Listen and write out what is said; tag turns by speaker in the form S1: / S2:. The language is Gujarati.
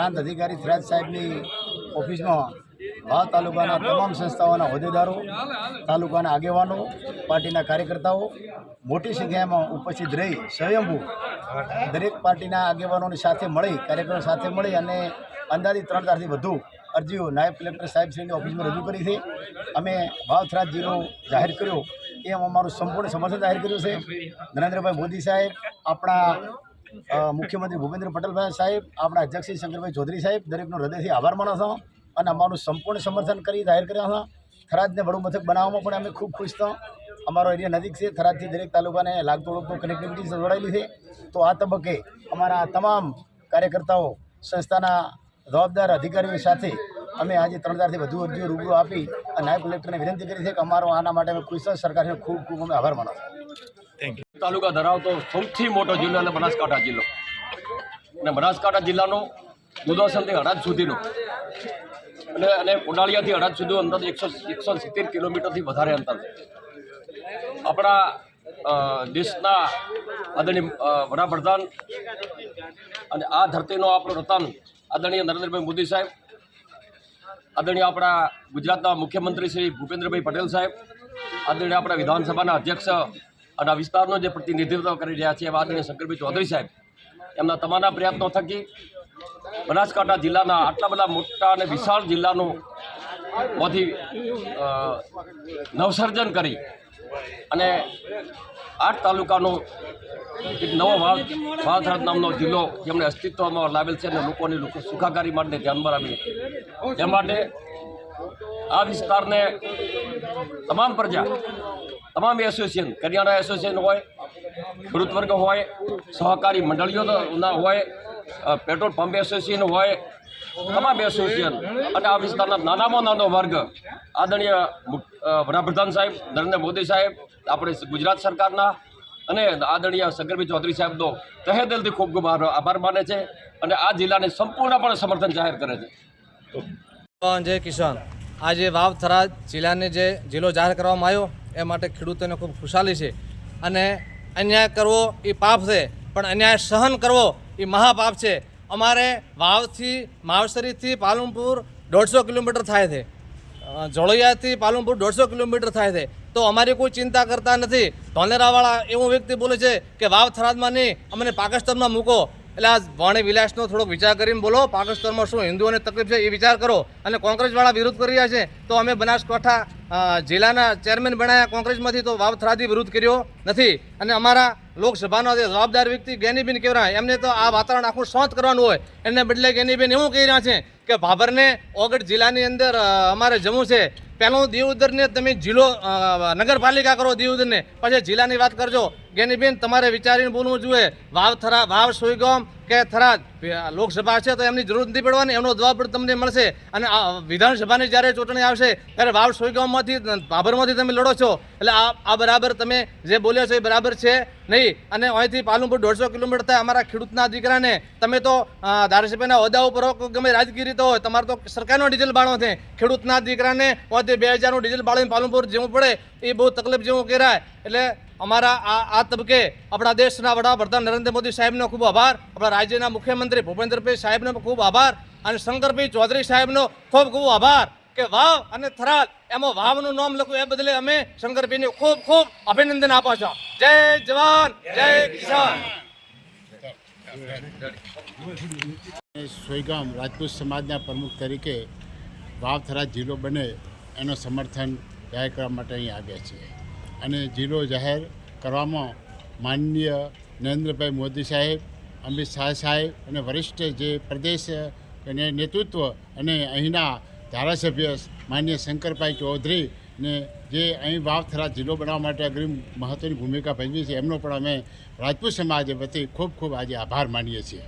S1: પ્રાંત અધિકારી થરાદ સાહેબની ઓફિસમાં આ તાલુકાના તમામ સંસ્થાઓના હોદ્દેદારો, તાલુકાના આગેવાનો, પાર્ટીના કાર્યકર્તાઓ મોટી સંખ્યામાં ઉપસ્થિત રહી સ્વયંભૂ દરેક પાર્ટીના આગેવાનોની સાથે મળી, કાર્યકરો સાથે મળી અને અંદાજિત ત્રણ હજારથી વધુ અરજીઓ નાયબ કલેક્ટર સાહેબશ્રીની ઓફિસમાં રજૂ કરી છે. અમે ભાવથરાજ જિલ્લો જાહેર કર્યો. એ અમારું સંપૂર્ણ સમર્થન જાહેર કર્યું છે. નરેન્દ્રભાઈ મોદી સાહેબ આપણા મુખ્યમંત્રી ભૂપેન્દ્ર પટેલભાઈ સાહેબ, આપણા અધ્યક્ષ શ્રી શંકરભાઈ ચૌધરી સાહેબ, દરેકનો હૃદયથી આભાર માનો છો અને અમારું સંપૂર્ણ સમર્થન કરી, જાહેર કર્યા હતા થરાદને વડું મથક બનાવવામાં પણ અમે ખૂબ ખુશ હતા અમારો એરિયા નજીક છે, થરાદથી દરેક તાલુકાને લાગતો ઓળખતો કનેક્ટિવિટી જોડાયેલી છે. તો આ તબક્કે અમારા તમામ કાર્યકર્તાઓ, સંસ્થાના જવાબદાર અધિકારીઓ સાથે અમે આજે ત્રણ હજારથી વધુ અરજીઓ રૂબરૂ આપી અને નાયબ કલેક્ટરને વિનંતી કરી છે કે અમારો આના માટે અમે ખુશ સરકારને ખૂબ ખૂબ અમે આભાર માનો
S2: તાલુકા ધરાવતો સૌથી મોટો જિલ્લો એટલે બનાસકાંઠા જિલ્લો. અને બનાસકાંઠા જિલ્લાનો દુધોસનથી અડાજ સુધીનો. અને અને કોડાળિયાથી અડાજ સુધી અંદાજે એકસો એકસો સિત્તેર કિલોમીટરથી વધારે અંતર આપણા દેશના આદરણીય વડાપ્રધાન અને આ ધરતીનો આપણો રતન આદરણીય નરેન્દ્રભાઈ મોદી સાહેબ, આદરણીય આપણા ગુજરાતના મુખ્યમંત્રી શ્રી ભૂપેન્દ્રભાઈ પટેલ સાહેબ, આદરણીય આપણા વિધાનસભાના અધ્યક્ષ અને આ વિસ્તારનો જે પ્રતિનિધિત્વ કરી રહ્યા છે એવા આદરણીય શંકરભાઈ ચૌધરી સાહેબ, એમના તમારા પ્રયત્નો થકી બનાસકાંઠા જિલ્લાના આટલા બધા મોટા અને વિશાળ જિલ્લાનું બધી નવસર્જન કરી અને આઠ તાલુકાનો એક નવો વાવ વાવથરાદ નામનો જિલ્લો જેમણે અસ્તિત્વમાં લાવેલ છે અને લોકોની લોકો સુખાકારી માટે ધ્યાનમાં રાખી. એ માટે આ વિસ્તારને તમામ પ્રજા તમામ એસોસિએશન કરિયાણા એસોસિએશન હોય ખેડૂત વર્ગ હોય, સહકારી મંડળીઓના હોય પેટ્રોલ પંપ એસોસિએશન હોય, તમામ એસોસિએશન અને આ વિસ્તારના નાનામાં નાનો વર્ગ, આદરણીય વડાપ્રધાન સાહેબ, નરેન્દ્ર મોદી સાહેબ, આપણે ગુજરાત સરકારના અને આદરણીય શંકરભાઈ ચૌધરી સાહેબનો તહે દિલથી ખૂબ ખૂબ આભાર માને છે અને આ જિલ્લાને સંપૂર્ણપણે સમર્થન જાહેર કરે છે.
S3: જય કિસાન. આજે વાવ થરાદ જિલ્લાને જે જિલ્લો જાહેર કરવામાં આવ્યો એ માટે ખેડૂતોને ખૂબ ખુશાલી છે. અને અન્યાય કરવો એ પાપ છે, પણ અન્યાય સહન કરવો એ મહાપાપ છે. અમારે વાવથી, માવસરીથી પાલનપુર દોઢસો કિલોમીટર થાય છે. જોળિયાથી પાલનપુર દોઢસો કિલોમીટર થાય છે. તો અમારી કોઈ ચિંતા કરતા નથી. ધોલેરાવાળા એવું વ્યક્તિ બોલે છે કે વાવ થરાદમાં નહીં, અમને પાકિસ્તાનમાં મૂકો. એટલે આ વાણી વિલાસનો થોડોક વિચાર કરીને બોલો પાકિસ્તાનમાં શું હિન્દુઓને તકલીફ છે એ વિચાર કરો. અને કોંગ્રેસવાળા વિરોધ કરી રહ્યા છે, તો અમે બનાસકાંઠા જિલ્લાના ચેરમેન બનાવ્યા કોંગ્રેસમાંથી તો વાવ થરાદી વિરોધ કર્યો નથી. અને અમારા લોકસભાનો જે જવાબદાર વ્યક્તિ ગેનીબેન કહેવાય, એમને તો આ વાતાવરણ આખું શાંત કરવાનું હોય. એને બદલે ગેનીબેન એવું કહી રહ્યા છે કે ભાભરને ઓગઢ જિલ્લાની અંદર અમારે જવું છે. પહેલું દીવદરને તમે જિલ્લો નગરપાલિકા કરો દીવદરને પછી જિલ્લાની વાત કરજો. ગેનીબેન, તમારે વિચારીને બોલવું જોઈએ. વાવ થરા, વાવ સુઈગામ કે થરાદ લોકસભા છે તો એમની જરૂર નથી પડવાની, એમનો જવાબ પણ તમને મળશે. અને વિધાનસભાની જ્યારે ચૂંટણી આવશે, ત્યારે વાવ સોયગામમાંથી ભાભરમાંથી તમે લડો છો. એટલે આ આ બરાબર તમે જે બોલ્યો છો એ બરાબર છે નહીં. અને અહીંથી પાલનપુર દોઢસો કિલોમીટર થાય અમારા ખેડૂતના દીકરાને. તમે તો ધારાસભ્યના હોદ્દા ઉપર ગમે રાજકીય તો હોય, તમારે તો સરકારનો ડીઝલ બાળો છે. ખેડૂતના દીકરાને અહીંથી બે હજારનું ડીઝલ બાળીને પાલનપુર જવું પડે, એ બહુ તકલીફ જેવું કહેવાય. એટલે અમારા આ આ તબકે આપણા દેશના વડાપ્રધાન નરેન્દ્ર મોદી સાહેબનો ખૂબ આભાર. આપણા રાજ્યના મુખ્યમંત્રી ભૂપેન્દ્રભાઈ સાહેબનો ખૂબ આભાર. અને શંકરભાઈ ચૌધરી સાહેબનો ખૂબ ખૂબ આભાર કે વાવ અને થરાદ, એમાં વાવનું નામ લખ્યું એ બદલે અમે શંકરભાઈને ખૂબ ખૂબ અભિનંદન આપો છો. જય જવાન, જય કિસાન.
S4: સોયગામ રાજપૂત સમાજના પ્રમુખ તરીકે વાવથરા જિલ્લો બને એનો સમર્થન જાહેર કરવા માટે અહીં આવ્યા છીએ. અને જિલ્લો જાહેર કરવામાં માનનીય નરેન્દ્રભાઈ મોદી સાહેબ, અમિત શાહ સાહેબ અને વરિષ્ઠ જે પ્રદેશ અને નેતૃત્વ અને અહીંના ધારાસભ્ય માન્ય શંકરભાઈ ચૌધરી ને જે અહીં વાવથરા જિલ્લો બનાવવા માટે અગ્રીમ મહત્ત્વની ભૂમિકા ભજવી છે, એમનો પણ અમે રાજપૂત સમાજ વતી ખૂબ ખૂબ આજે આભાર માનીએ છીએ.